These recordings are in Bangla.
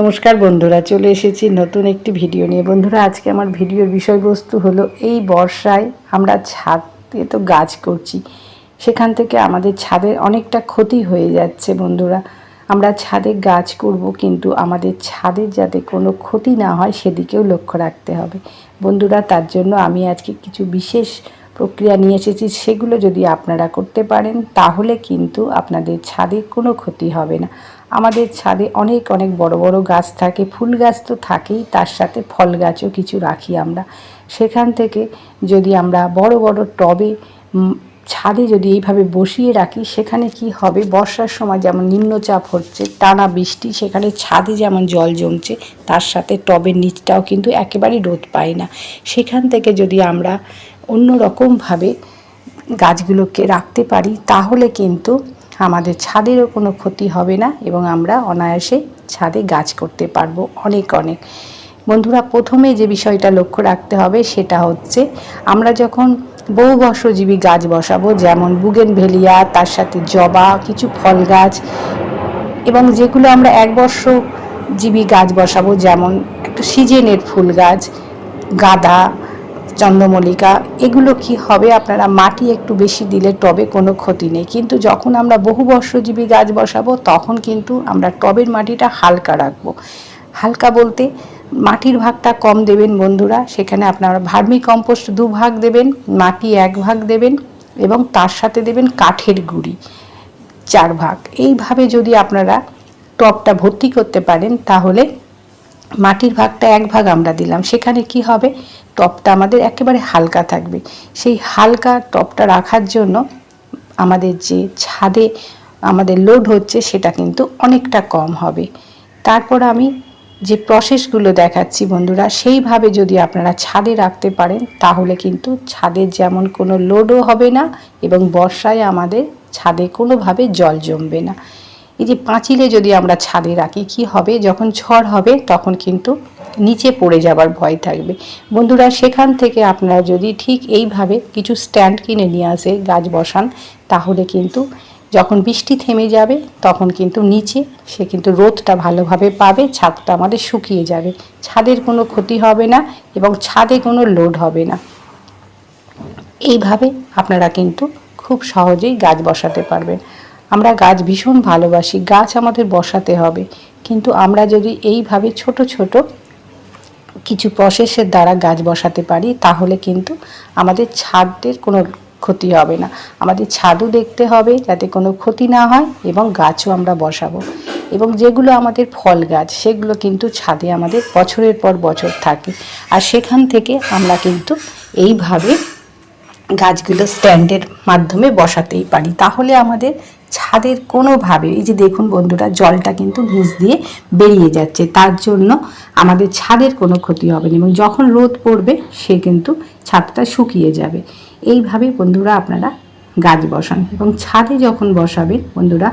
নমস্কার বন্ধুরা, চলে এসেছি নতুন একটি ভিডিও নিয়ে। বন্ধুরা, আজকে আমার ভিডিওর বিষয়বস্তু হলো এই বর্ষায় আমরা ছাদ তো গাছ করছি, সেখান থেকে আমাদের ছাদের অনেকটা ক্ষতি হয়ে যাচ্ছে বন্ধুরা। আমরা ছাদে গাছ করব কিন্তু আমাদের ছাদের যাতে কোনো ক্ষতি না হয় সেদিকেও লক্ষ্য রাখতে হবে। বন্ধুরা, তার জন্য আমি আজকে কিছু বিশেষ প্রক্রিয়া নিয়ে এসেছি, সেগুলো যদি আপনারা করতে পারেন, তাহলে কিন্তু আপনাদের ছাদে কোনো ক্ষতি হবে না। আমাদের ছাদে অনেক অনেক বড় বড় গাছ থাকে, ফুল গাছ তো থাকেই, তার সাথে ফল গাছও কিছু রাখি আমরা। সেখান থেকে যদি আমরা বড় বড় টবে ছাদে যদি এইভাবে বসিয়ে রাখি, সেখানে কি হবে? বর্ষার সময় যেমন নিম্নচাপ হচ্ছে, টানা বৃষ্টি, সেখানে ছাদে যেমন জল জমছে, তার সাথে টবের নিচটাও কিন্তু একেবারেই রোদ পায় না। সেখান থেকে যদি আমরা অন্য রকমভাবে গাছগুলোকে রাখতে পারি, তাহলে কিন্তু আমাদের ছাদেরও কোনো ক্ষতি হবে না এবং আমরা অনায়াসে ছাদে গাছ করতে পারব অনেক অনেক। বন্ধুরা, প্রথমে যে বিষয়টা লক্ষ্য রাখতে হবে সেটা হচ্ছে আমরা যখন বহু বর্ষজীবী গাছ বসাবো, যেমন বুগেন ভেলিয়া তার সাথে জবা, কিছু ফল গাছ এবং যেগুলো আমরা এক বর্ষ জীবী গাছ বসাবো, যেমন একটু সিজনের ফুল গাছ, গাঁদা চন্দ্রমল্লিকা, এগুলো কি হবে? আপনারা মাটি একটু বেশি দিলে টবে কোনো ক্ষতি নেই। কিন্তু যখন আমরা বহু বর্ষজীবী গাছ বসাবো, তখন কিন্তু আমরা টবের মাটিটা হালকা রাখব। হালকা বলতে মাটির ভাগটা কম দেবেন বন্ধুরা, সেখানে আপনারা ভার্মি কম্পোস্ট দু ভাগ দেবেন, মাটি এক ভাগ দেবেন এবং তার সাথে দেবেন কাঠের গুঁড়ি চার ভাগ। এইভাবে যদি আপনারা টবটা ভর্তি করতে পারেন, তাহলে মাটির ভাগটা এক ভাগ আমরা দিলাম। সেখানে কি হবে? টপটা আমাদের একেবারে হালকা থাকবে। সেই হালকা টপটা রাখার জন্য আমাদের যে ছাদে আমাদের লোড হচ্ছে, সেটা কিন্তু অনেকটা কম হবে। তারপর আমি যে প্রসেসগুলো দেখাচ্ছি বন্ধুরা, সেইভাবে যদি আপনারা ছাদে রাখতে পারেন, তাহলে কিন্তু ছাদের যেমন কোনো লোডও হবে না এবং বর্ষায় আমাদের ছাদে কোনোভাবে জল জমবে না। এই যে পাঁচিলে যদি আমরা ছাদে রাখি, কি হবে? যখন ঝড় হবে, তখন কিন্তু নিচে পড়ে যাবার ভয় থাকবে। বন্ধুরা, সেখান থেকে আপনারা যদি ঠিক এইভাবে কিছু স্ট্যান্ড কিনে নিয়ে আসে, গাছ বসান, তাহলে কিন্তু যখন বৃষ্টি থেমে যাবে, তখন কিন্তু নিচে সে কিন্তু রোদটা ভালোভাবে পাবে, ছাদটা আমাদের শুকিয়ে যাবে। ছাদের কোনো ক্ষতি হবে না এবং ছাদে কোনো লোড হবে না। এইভাবে আপনারা কিন্তু খুব সহজেই গাছ বসাতে পারবেন। আমরা গাছ ভীষণ ভালোবাসি, গাছ আমাদের বসাতে হবে। কিন্তু আমরা যদি এইভাবে ছোট ছোট কিছু প্রসেসের দ্বারা গাছ বসাতে পারি, তাহলে কিন্তু আমাদের ছাদের কোনো ক্ষতি হবে না। আমাদের ছাদও দেখতে হবে যাতে কোনো ক্ষতি না হয় এবং গাছও আমরা বসাবো। এবং যেগুলো আমাদের ফল গাছ, সেগুলো কিন্তু ছাদে আমাদের বছরের পর বছর থাকে। আর সেখান থেকে আমরা কিন্তু এইভাবে গাছগুলো স্ট্যান্ডের মাধ্যমে বসাতেই পারি। তাহলে আমাদের ছাদের কোনোভাবে এই যে দেখুন বন্ধুরা, জলটা কিন্তু নিচ দিয়ে বেরিয়ে যাচ্ছে। তার জন্য আমাদের ছাদের কোনো ক্ষতি হবে না এবং যখন রোদ পড়বে, সে কিন্তু ছাদটা শুকিয়ে যাবে। এইভাবে বন্ধুরা আপনারা গাছ বসান এবং ছাদে যখন বসাবেন বন্ধুরা,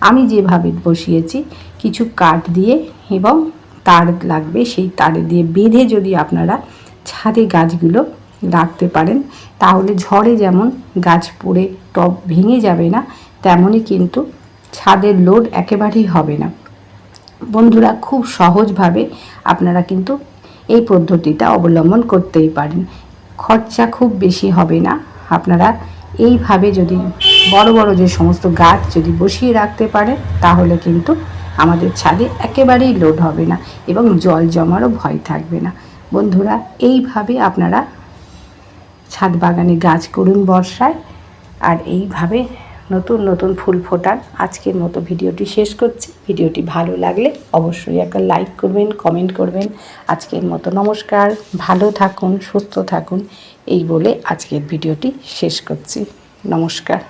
আমি যেভাবে বসিয়েছি, কিছু কাঠ দিয়ে এবং তার লাগবে, সেই তারে দিয়ে বেঁধে যদি আপনারা ছাদে গাছগুলো রাখতে পারেন, তাহলে ঝড়ে যেমন গাছ পড়ে, টব ভেঙে যাবে না তেমনই কিন্তু ছাদের লোড একেবারেই হবে না। বন্ধুরা, খুব সহজভাবে আপনারা কিন্তু এই পদ্ধতিটা অবলম্বন করতেই পারেন। খরচা খুব বেশি হবে না। আপনারা এইভাবে যদি বড় বড় যে সমস্ত গাছ যদি বসিয়ে রাখতে পারেন, তাহলে কিন্তু আমাদের ছাদে একেবারেই লোড হবে না এবং জল জমারও ভয় থাকবে না। বন্ধুরা, এইভাবে আপনারা ছাদ বাগানে গাছ করুন বর্ষায়। আর এইভাবে নতুন নতুন ফুল ফোটান আজকের মতো ভিডিওটি শেষ করছি। ভিডিওটি ভালো লাগলে অবশ্যই একটা লাইক করবেন, কমেন্ট করবেন। আজকের মতো নমস্কার, ভালো থাকুন, সুস্থ থাকুন, এই বলে আজকের ভিডিওটি শেষ করছি। নমস্কার।